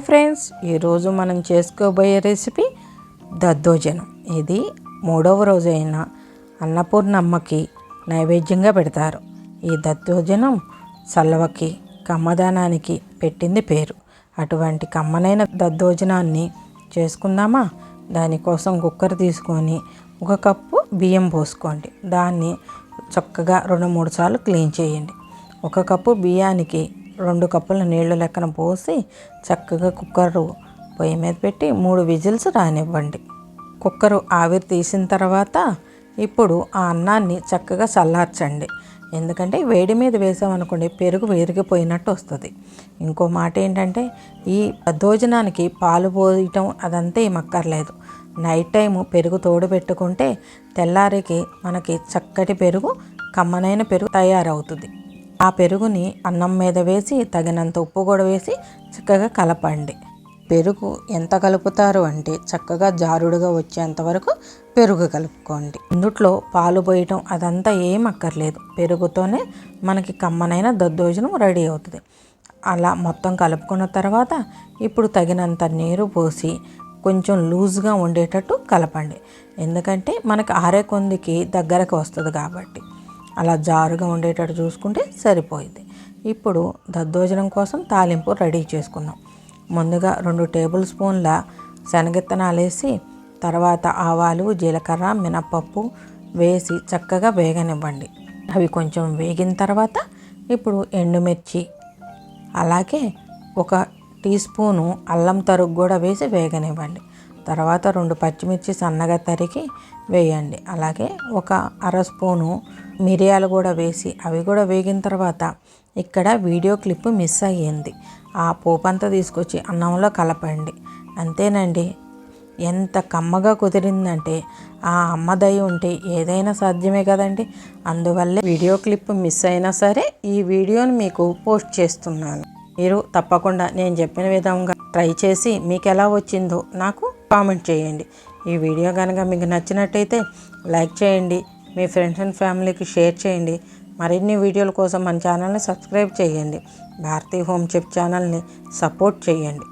Hi friends ఈరోజు మనం చేసుకోబోయే రెసిపీ దద్దోజనం. ఇది మూడవ రోజైన అన్నపూర్ణమ్మకి నైవేద్యంగా పెడతారు. ఈ దద్దోజనం సల్లవకి కమ్మదానానికి పెట్టింది పేరు. అటువంటి కమ్మనైన దద్దోజనాన్ని చేసుకుందామా? దానికోసం కుక్కర్ తీసుకొని ఒక కప్పు బియ్యం పోసుకోండి. దాన్ని చక్కగా రెండు మూడు సార్లు క్లీన్ చేయండి. ఒక కప్పు బియ్యానికి రెండు కప్పుల నీళ్ళు లెక్కన పోసి చక్కగా కుక్కరు పొయ్యి మీద పెట్టి మూడు విజిల్స్ రానివ్వండి. కుక్కరు ఆవిరి తీసిన తర్వాత ఇప్పుడు ఆ అన్నాన్ని చక్కగా చల్లార్చండి. ఎందుకంటే వేడి మీద వేసామనుకోండి పెరుగు విరిగిపోయినట్టు వస్తుంది. ఇంకో మాట ఏంటంటే ఈ భోజనానికి పాలు పోయటం అదంతా ఏమక్కర్లేదు. నైట్ టైము పెరుగు తోడు పెట్టుకుంటే తెల్లారికి మనకి చక్కటి పెరుగు కమ్మనైన పెరుగు తయారవుతుంది. ఆ పెరుగుని అన్నం మీద వేసి తగినంత ఉప్పు కూడా వేసి చక్కగా కలపండి. పెరుగు ఎంత కలుపుతారు అంటే చక్కగా జారుడుగా వచ్చేంత వరకు పెరుగు కలుపుకోండి. ఇందుట్లో పాలు పోయటం అదంతా ఏం అక్కర్లేదు. పెరుగుతోనే మనకి కమ్మనైన దద్దోజనం రెడీ అవుతుంది. అలా మొత్తం కలుపుకున్న తర్వాత ఇప్పుడు తగినంత నీరు పోసి కొంచెం లూజ్గా ఉండేటట్టు కలపండి. ఎందుకంటే మనకి ఆరే కొందికి దగ్గరకు వస్తుంది కాబట్టి. అలా జారుగా ఉండేటట్టు చూసుకుంటే సరిపోయింది. ఇప్పుడు దద్దోజనం కోసం తాలింపు రెడీ చేసుకుందాం. ముందుగా రెండు టేబుల్ స్పూన్ల శనగిత్తనాలు వేసి తర్వాత ఆవాలు జీలకర్ర మినపప్పు వేసి చక్కగా వేగనివ్వండి. అవి కొంచెం వేగిన తర్వాత ఇప్పుడు ఎండుమిర్చి అలాగే ఒక టీ స్పూను అల్లం తరుగు కూడా వేసి వేగనివ్వండి. తర్వాత రెండు పచ్చిమిర్చి సన్నగా తరిగి వేయండి. అలాగే ఒక అర స్పూను మిరియాలు కూడా వేసి అవి కూడా వేగిన తర్వాత ఇక్కడ వీడియో క్లిప్ మిస్ అయ్యింది. ఆ పోపంతా తీసుకొచ్చి అన్నంలో కలపండి. అంతేనండి. ఎంత కమ్మగా కుదిరిందంటే ఆ అమ్మదయ్య ఉంటే ఏదైనా సాధ్యమే కదండి. అందువల్లే వీడియో క్లిప్ మిస్ అయినా సరే ఈ వీడియోని మీకు పోస్ట్ చేస్తున్నాను. మీరు తప్పకుండా నేను చెప్పిన విధంగా ట్రై చేసి మీకు ఎలా వచ్చిందో నాకు కామెంట్ చేయండి. ఈ వీడియో కనుక మీకు నచ్చినట్టయితే లైక్ చేయండి. మీ ఫ్రెండ్స్ అండ్ ఫ్యామిలీకి షేర్ చేయండి. మరిన్ని వీడియోల కోసం మన ఛానల్ని సబ్స్క్రైబ్ చేయండి. భారతీ హోమ్ చెప్ ఛానల్ని సపోర్ట్ చేయండి.